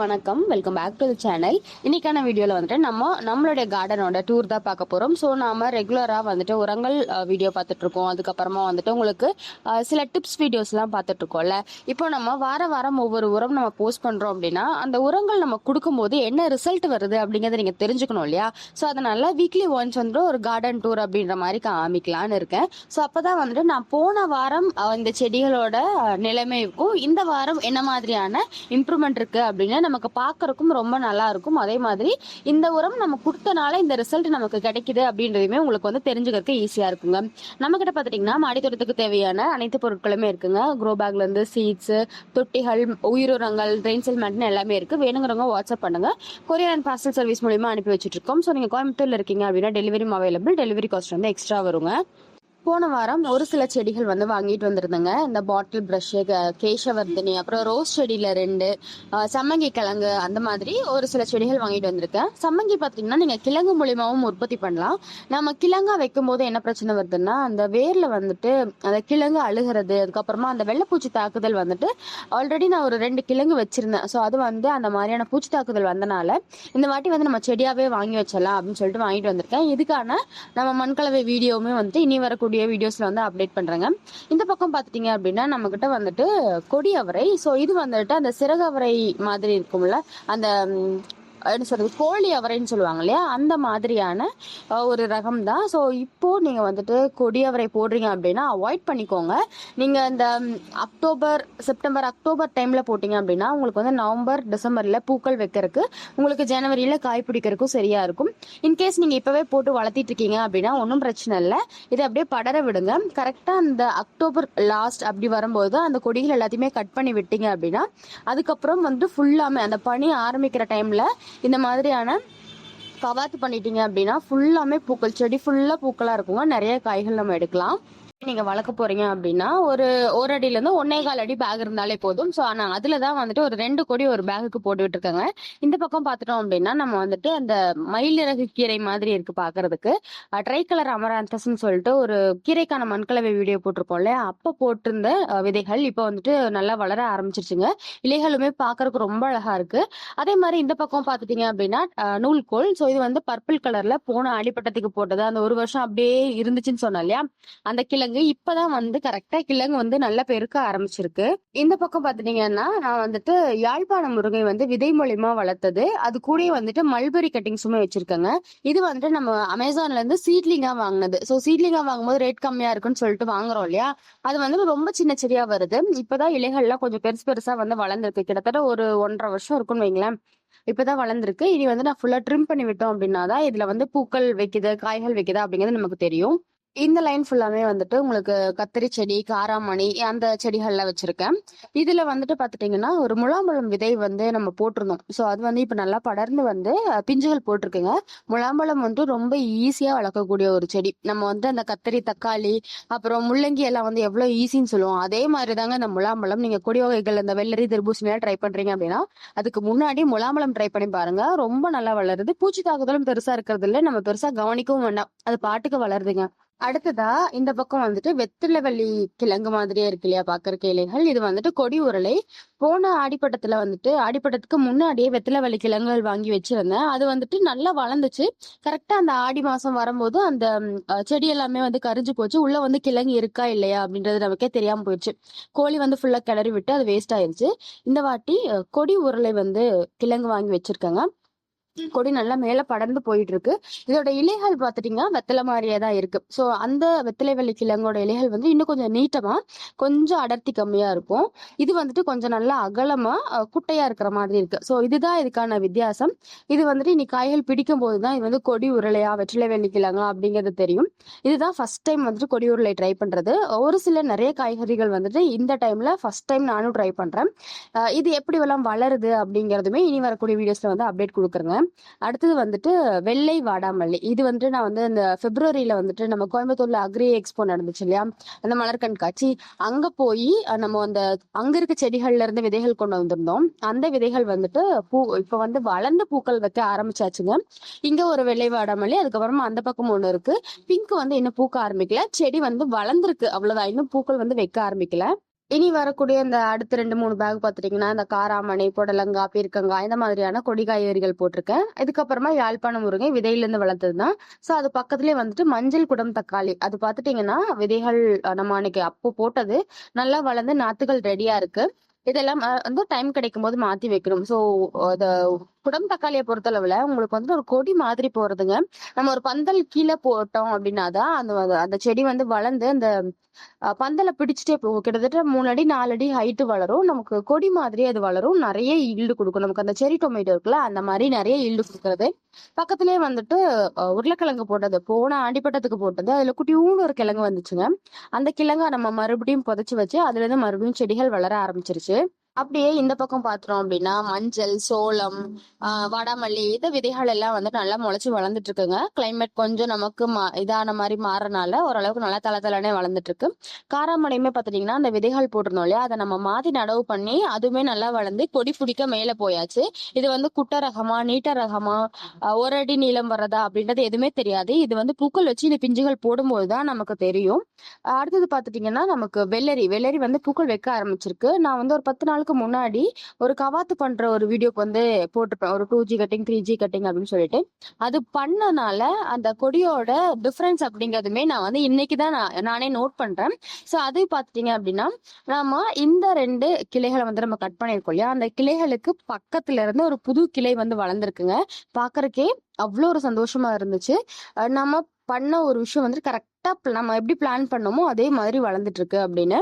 வணக்கம். Welcome back to the channel இன்னைக்கான வீடியோவில் வந்துட்டு நம்ம நம்மளுடைய கார்டனோட டூர் தான் பார்க்க போகிறோம் ஸோ நாம ரெகுலராக வந்துட்டு உரங்கள் வீடியோ பார்த்துட்டு இருக்கோம். அதுக்கப்புறமா வந்துட்டு உங்களுக்கு சில டிப்ஸ் வீடியோஸ்லாம் பார்த்துட்டு இருக்கோம்ல. இப்போ நம்ம வார வாரம் ஒவ்வொரு உரம் நம்ம போஸ்ட் பண்ணுறோம் அப்படின்னா அந்த உரங்கள் நம்ம கொடுக்கும்போது என்ன ரிசல்ட் வருது அப்படிங்கிறத நீங்கள் தெரிஞ்சுக்கணும் இல்லையா? ஸோ அதனால வீக்லி ஒன்ஸ் வந்துட்டு ஒரு கார்டன் டூர் அப்படின்ற மாதிரி காமிக்கலான்னு இருக்கேன். ஸோ அப்போ தான் வந்துட்டு நான் போன வாரம் இந்த செடிகளோட நிலைமைக்கும் இந்த வாரம் என்ன மாதிரியான இம்ப்ரூவ்மெண்ட் இருக்கு அப்படின்னு நமக்கு பார்க்கறதுக்கும் ரொம்ப நல்லா இருக்கும் அதே மாதிரி இந்த உரம் நம்ம கொடுத்தனால இந்த ரிசல்ட் நமக்கு கிடைக்குது அப்படின்றதுமே உங்களுக்கு வந்து தெரிஞ்சுக்கிறதுக்கு ஈஸியாக இருக்குங்க. நம்ம கிட்ட பார்த்துட்டிங்கன்னா மாடித்தோட்டத்துக்கு தேவையான அனைத்து பொருட்களுமே இருக்குங்க. க்ரோ பேக்லேருந்து சீட்ஸு தொட்டிகள் தொட்டிகள் உயிருரங்கள் ட்ரெயின் செல்மெண்ட்னு எல்லாமே இருக்குது வேணுங்கிறவங்க வாட்ஸ்அப் பண்ணுங்க. கொரியர் அண்ட் பார்சல் சர்வீஸ் மூலியமாக அனுப்பி வச்சுட்டு இருக்கோம் ஸோ நீங்கள் கோயம்புத்தூரில் இருக்கீங்க அப்படின்னா டெலிவரியும் அவைலபிள் டெலிவரி காஸ்ட் வந்து எக்ஸ்ட்ரா வருங்க. போன வாரம் ஒரு சில செடிகள் வந்து வாங்கிட்டு வந்திருந்தேங்க. இந்த பாட்டில் ப்ரஷ்ஷு கேசவர்தினி அப்புறம் ரோஸ் செடியில ரெண்டு சம்மங்கி கிழங்கு அந்த மாதிரி ஒரு சில செடிகள் வாங்கிட்டு வந்திருக்கேன். சம்மங்கி பார்த்தீங்கன்னா நீங்கள் கிழங்கு மூலியமாவும் உற்பத்தி பண்ணலாம். நம்ம கிழங்கா வைக்கும் போது என்ன பிரச்சனை வருதுன்னா அந்த வேர்ல வந்துட்டு அந்த கிழங்கு அழுகிறது அதுக்கப்புறமா அந்த வெள்ளைப்பூச்சி தாக்குதல் வந்துட்டு ஆல்ரெடி நான் ஒரு ரெண்டு கிழங்கு வச்சிருந்தேன். ஸோ அது வந்து அந்த மாதிரியான பூச்சி தாக்குதல் வந்தனால இந்த வாட்டி வந்து நம்ம செடியாவே வாங்கி வச்சிடலாம் அப்படின்னு சொல்லிட்டு வாங்கிட்டு வந்திருக்கேன். இதுக்கான நம்ம மண்கலவை வீடியோவுமே வந்துட்டு இனி வரக்கூடிய வீடியோஸ்ல வந்து அப்டேட் பண்றேங்க. இந்த பக்கம் பார்த்துட்டீங்க அப்படின்னா நம்ம கிட்ட வந்துட்டு கொடி அவரை. ஸோ இது வந்துட்டு அந்த சிறகு அவரை மாதிரி இருக்கும்ல. அந்த என்ன சொல்றது கோழி அவரைன்னு சொல்லுவாங்க இல்லையா? அந்த மாதிரியான ஒரு ரகம் தான் ஸோ இப்போ நீங்க வந்துட்டு கொடி அவரை போடுறீங்க அப்படின்னா அவாய்ட் பண்ணிக்கோங்க. நீங்க இந்த அக்டோபர் செப்டம்பர் அக்டோபர் டைம்ல போட்டீங்க அப்படின்னா உங்களுக்கு வந்து நவம்பர் டிசம்பர்ல பூக்கள் வைக்கிறதுக்கு உங்களுக்கு ஜனவரியில காய் பிடிக்கிறதுக்கும் சரியா இருக்கும். இன்கேஸ் நீங்க இப்பவே போட்டு வளர்த்திட்டு இருக்கீங்க அப்படின்னா ஒன்றும் பிரச்சனை இல்லை. இதை அப்படியே படர விடுங்க. கரெக்டா அந்த அக்டோபர் லாஸ்ட் அப்படி வரும்போது அந்த கொடிகள் எல்லாத்தையுமே கட் பண்ணி விட்டீங்க அப்படின்னா அதுக்கப்புறம் வந்து ஃபுல்லாமே அந்த பனி ஆரம்பிக்கிற டைம்ல இந்த மாதிரியான கவாத்து பண்ணிட்டீங்க அப்படின்னா ஃபுல்லாமே பூக்கள் செடி ஃபுல்லா பூக்களா இருக்குங்க. நிறைய காய்கள் நம்ம எடுக்கலாம். நீங்க வளர்க்க போறீங்க அப்படின்னா ஒரு ஒரு அடியில இருந்து ஒன்னே கால் அடி பேக் இருந்தாலே போதும். ஸோ ஆனா அதுலதான் வந்துட்டு ஒரு ரெண்டு கொடி ஒரு பேகுக்கு போட்டுக்கிட்டு இருக்காங்க இந்த பக்கம் பார்த்துட்டோம் அப்படின்னா நம்ம வந்துட்டு அந்த மயிலிறகு கீரை மாதிரி இருக்கு பாக்குறதுக்கு. ட்ரை கலர் அமராந்தஸ்ன்னு சொல்லிட்டு ஒரு கீரைக்கான மண்கலவை வீடியோ போட்டிருப்போம் இல்லையா? அப்போ போட்டிருந்த விதைகள் இப்போ வந்துட்டு நல்லா வளர ஆரம்பிச்சிருச்சுங்க. இலைகளுமே பாக்குறதுக்கு ரொம்ப அழகா இருக்கு. அதே மாதிரி இந்த பக்கம் பாத்துட்டீங்க அப்படின்னா நூல்கோல் ஸோ இது வந்து பர்பிள் கலர்ல போன அடிப்பட்டத்துக்கு போட்டது. அந்த ஒரு வருஷம் அப்படியே இருந்துச்சுன்னு சொன்னோம் இல்லையா? அந்த கிழங்கு இப்பதான் வந்து கரெக்டா கிழங்கு வந்து நல்லா பெருக்க ஆரம்பிச்சிருக்கு. இந்த பக்கம் பாத்துட்டீங்கன்னா நான் வந்துட்டு யாழ்ப்பாண முருங்கை வந்து விதை மூலியமா வளர்த்தது. அது கூடயே வந்துட்டு மல்பெரி கட்டிங்ஸுமே வச்சிருக்கேங்க. இது வந்துட்டு நம்ம அமேசான்ல இருந்து சீட்லிங்கா வாங்கினது. ஸோ சீட்லிங்கா வாங்கும்போது ரேட் கம்மியா இருக்குன்னு சொல்லிட்டு வாங்குறோம் இல்லையா? அது வந்து ரொம்ப சின்ன செடியா வருது. இப்பதான் இலைகள்லாம் கொஞ்சம் பெருசு பெருசா வந்து வளர்ந்துருக்கு. கிட்டத்தட்ட ஒரு ஒன்றரை வருஷம் இருக்கும்னு வைங்களேன். இப்பதான் வளர்ந்துருக்கு. இனி வந்து நான் ஃபுல்லா ட்ரிம் பண்ணி விட்டோம் அப்படின்னா தான் இதுல வந்து பூக்கள் வைக்குது காய்கள் வைக்குது அப்படிங்கிறது நமக்கு தெரியும். இந்த லைன் ஃபுல்லாமே வந்துட்டு உங்களுக்கு கத்திரி செடி காராமணி அந்த செடிகள்ல வச்சிருக்கேன். இதுல வந்துட்டு பாத்துட்டீங்கன்னா ஒரு முலாம்பழம் விதை வந்து நம்ம போட்டிருந்தோம். ஸோ அது வந்து இப்ப நல்லா படர்ந்து வந்து பிஞ்சுகள் போட்டிருக்குங்க. முலாம்பழம் வந்து ரொம்ப ஈஸியா வளர்க்கக்கூடிய ஒரு செடி. நம்ம வந்து அந்த கத்திரி தக்காளி அப்புறம் முள்ளங்கி எல்லாம் வந்து எவ்வளவு ஈஸின்னு சொல்லுவோம். அதே மாதிரி தாங்க இந்த முலாம்பழம். நீங்க கொடி வகைகள் இந்த வெள்ளரி தர்பூசணியா ட்ரை பண்றீங்க அப்படின்னா அதுக்கு முன்னாடி முலாம்பழம் ட்ரை பண்ணி பாருங்க. ரொம்ப நல்லா வளருது. பூச்சி தாக்குதலும் பெருசா இருக்கிறது இல்ல. நம்ம பெருசா கவனிக்கவும் வேண்டாம். அது பாட்டுக்கு வளருதுங்க. அடுத்ததா இந்த பக்கம் வந்துட்டு வெத்திலவள்ளி கிழங்கு மாதிரியே இருக்கு இல்லையா பாக்குறக்கு இலைகள். இது வந்துட்டு கொடி உருளை. போன ஆடிப்பட்டத்துல வந்துட்டு ஆடிப்பட்டத்துக்கு முன்னாடியே வெத்திலவள்ளி கிழங்குகள் வாங்கி வச்சிருந்தேன். அது வந்துட்டு நல்லா வளர்ந்துச்சு. கரெக்டா அந்த ஆடி மாசம் வரும்போது அந்த செடி எல்லாமே வந்து கரிஞ்சு போச்சு. உள்ள வந்து கிழங்கு இருக்கா இல்லையா அப்படின்றது நமக்கே தெரியாம போயிடுச்சு. கோழி வந்து ஃபுல்லா கிளறி விட்டு அது வேஸ்ட் ஆயிருச்சு. இந்த வாட்டி கொடி உருளை வந்து கிழங்கு வாங்கி வச்சிருக்காங்க. கொடி நல்லா மேல படர்ந்து போயிட்டு இருக்கு இதோட இலைகள் பாத்துட்டீங்கன்னா வெத்தலை மாதிரியே தான் இருக்கு. சோ அந்த வெத்தலை வெள்ளி கிழங்கோட இலைகள் வந்து இன்னும் கொஞ்சம் நீட்டமா கொஞ்சம் அடர்த்தி கம்மியா இருக்கும். இது வந்துட்டு கொஞ்சம் நல்லா அகலமா குட்டையா இருக்கிற மாதிரி இருக்கு. சோ இதுதான் இதுக்கான வித்தியாசம். இது வந்துட்டு இனி காய்கள் பிடிக்கும் போதுதான் இது வந்து கொடி உருளையா வெற்றிலை வெள்ளி கிழங்கா அப்படிங்கிறது தெரியும். இதுதான் ஃபர்ஸ்ட் டைம் வந்துட்டு கொடி உருளை ட்ரை பண்றது. ஒரு சில நிறைய காய்கறிகள் வந்துட்டு இந்த டைம்ல ஃபர்ஸ்ட் டைம் நானும் ட்ரை பண்றேன். இது எப்படி எல்லாம் வளருது அப்படிங்கறதுமே இனி வரக்கூடிய வீடியோஸ்ல வந்து அப்டேட் கொடுக்குறேங்க. அடுத்தது வந்துட்டு வெள்ளை வாடாமல்லி. இது வந்துட்டு நான் வந்து இந்த பிப்ரவரியில வந்துட்டு நம்ம கோயம்புத்தூர்ல அக்ரி எக்ஸ்போ நடந்துச்சு இல்லையா? அந்த மலர் கண்காட்சி. அங்க போய் நம்ம அந்த அங்க இருக்க செடிகள்ல இருந்து விதைகள் கொண்டு வந்திருந்தோம். அந்த விதைகள் வந்துட்டு பூ இப்ப வந்து வளர்ந்த பூக்கள் வைக்க ஆரம்பிச்சாச்சுங்க. இங்க ஒரு வெள்ளை வாடாமல்லி அதுக்கப்புறமா அந்த பக்கம் ஒண்ணு இருக்கு. பிங்க் வந்து இன்னும் பூக்க ஆரம்பிக்கல. செடி வந்து வளர்ந்துருக்கு. அவ்வளவுதான். இன்னும் பூக்கள் வந்து வைக்க ஆரம்பிக்கல. இனி வரக்கூடிய இந்த அடுத்த ரெண்டு மூணு பேக் பார்த்துட்டிங்கன்னா இந்த காராமணி புடலங்காய் பீர்க்கங்காய் இந்த மாதிரியான கொடி காய்கறிகள் போட்டிருக்கேன். இதுக்கப்புறமா யாழ்ப்பாண முருங்கை விதையிலேருந்து வளர்த்தது தான் ஸோ அது பக்கத்துலேயே வந்துட்டு மஞ்சள் குடம் தக்காளி. அது பார்த்துட்டிங்கன்னா விதைகள் நம்ம அன்னைக்கு அப்போ போட்டது. நல்லா வளர்ந்து நாத்துகள் ரெடியாக இருக்கு. இதெல்லாம் வந்து டைம் கிடைக்கும் போது மாற்றி வைக்கணும் ஸோ அந்த குடம் தக்காளியை பொறுத்தளவுல உங்களுக்கு வந்து ஒரு கொடி மாதிரி போறதுங்க. நம்ம ஒரு பந்தல் கீழே போட்டோம் அப்படின்னா தான் அந்த அந்த செடி வந்து வளர்ந்து அந்த பந்தலை பிடிச்சிட்டே போகும் கிட்டத்தட்ட மூணு அடி நாலு அடி ஹைட்டு வளரும். நமக்கு கொடி மாதிரி அது வளரும். நிறைய ஈல்டு கொடுக்கும். நமக்கு அந்த செரி டொமேட்டோ இருக்குல்ல அந்த மாதிரி நிறைய ஈல்டு கொடுக்கறது. பக்கத்துலயே வந்துட்டு உருளைக்கிழங்கு போட்டது. போன ஆண்டிப்பட்டத்துக்கு போட்டது. அதுல குட்டியூண்டு ஒரு கிழங்கு வந்துச்சுங்க. அந்த கிழங்கை நம்ம மறுபடியும் புதைச்சு வச்சு அதுல இருந்து மறுபடியும் செடிகள் வளர ஆரம்பிச்சிருச்சு. அப்படியே இந்த பக்கம் பாத்துறோம் அப்படின்னா மஞ்சள் சோளம் வடமல்லி இந்த விதைகள் எல்லாம் வந்து நல்லா முளைச்சு வளர்ந்துட்டு இருக்குங்க கிளைமேட் கொஞ்சம் நமக்கு மா- இதான மாதிரி மாறனால ஓரளவுக்கு நல்லா தள தளனே வளர்ந்துட்டு இருக்கு காராமடையுமே பாத்துட்டீங்கன்னா அந்த விதைகள் போட்டிருந்தோம் இல்லையா? அதை நம்ம மாத்தி நடவு பண்ணி அதுவுமே நல்லா வளர்ந்து கொடி பிடிக்க மேல போயாச்சு. இது வந்து குட்டை ரகமா நீட்ட ரகமா ஒரு அடி நீளம் வர்றதா அப்படின்றது எதுவுமே தெரியாது. இது வந்து பூக்கள் வச்சு இந்த பிஞ்சுகள் போடும்போது தான் நமக்கு தெரியும். அடுத்தது பாத்துட்டீங்கன்னா நமக்கு வெள்ளரி வெள்ளரி வந்து பூக்கள் வைக்க ஆரம்பிச்சிருக்கு. நான் வந்து ஒரு பத்து நாள் வருஷத்துக்கு முன்னாடி ஒரு கவாத்து பண்ற ஒரு வீடியோக்கு வந்து போட்டிருப்பேன். ஒரு two G cutting three G cutting அப்படின்னு சொல்லிட்டு. அது பண்ணனால அந்த கொடியோட டிஃபரன்ஸ் அப்படிங்கிறதுமே நான் வந்து இன்னைக்கு தான் நான் நானே நோட் பண்றேன். ஸோ அது பார்த்துட்டீங்க அப்படின்னா நாம இந்த ரெண்டு கிளைகளை வந்து நம்ம கட் பண்ணியிருக்கோம் இல்லையா? அந்த கிளைகளுக்கு பக்கத்துல இருந்து ஒரு புது கிளை வந்து வளர்ந்துருக்குங்க. பார்க்கறக்கே அவ்வளோ ஒரு சந்தோஷமா இருந்துச்சு. நம்ம பண்ண ஒரு விஷயம் வந்து கரெக்டா நம்ம எப்படி பிளான் பண்ணோமோ அதே மாதிரி வளர்ந்துட்டு இருக்கு அப்படின்னு.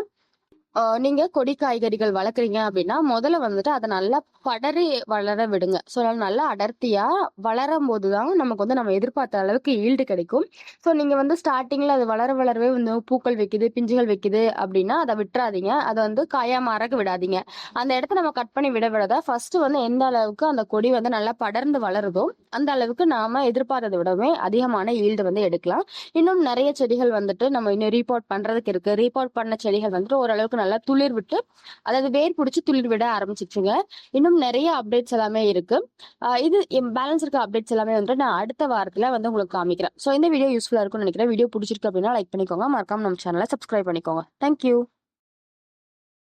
நீங்க கொடி காய்கறிகள் வளர்க்குறீங்க அப்படின்னா முதல்ல வந்துட்டு அதை நல்லா படரி வளர விடுங்க. ஸோ நல்லா அடர்த்தியா வளரும் போது தான் நமக்கு வந்து நம்ம எதிர்பார்த்த அளவுக்கு ஈல்டு கிடைக்கும். ஸோ நீங்க வந்து ஸ்டார்டிங்ல அது வளர வளரவே வந்து பூக்கள் வைக்குது பிஞ்சுகள் வைக்குது அப்படின்னா அதை விட்டுறாதீங்க. அதை வந்து காயா மறக்க விடாதீங்க. அந்த இடத்த நம்ம கட் பண்ணி விட விடாத ஃபர்ஸ்ட் வந்து எந்த அளவுக்கு அந்த கொடி வந்து நல்லா படர்ந்து வளருதோ அந்த அளவுக்கு நாம எதிர்பார்த்ததை விடவே அதிகமான ஈல்டு வந்து எடுக்கலாம். இன்னும் நிறைய செடிகள் வந்துட்டு நம்ம இன்னும் ரீபோர்ட் பண்றதுக்கு இருக்கு. ரீபோர்ட் பண்ண செடிகள் வந்துட்டு ஓரளவுக்கு நல்லா துளிர் விட்டு அதாவது வேர் பிடிச்சி துளிர் விட ஆரம்பிச்சிச்சுங்க இன்னும் நிறைய அப்டேட்ஸ் எல்லாமே இருக்கு. ஆஹ் இது பேலன்ஸ் இருக்க அப்டேட்ஸ் எல்லாமே வந்துட்டு நான் அடுத்த வாரத்துல வந்து உங்களுக்கு காமிக்கிறேன். ஸோ இந்த வீடியோ யூஸ்ஃபுல்லா இருக்கும்னு நினைக்கிறேன். வீடியோ பிடிச்சிருக்கு அப்படின்னா லைக் பண்ணிக்கோங்க. மறக்காம நம்ம சேனலை சப்ஸ்கிரைப் பண்ணிக்கோங்க. தேங்க்யூ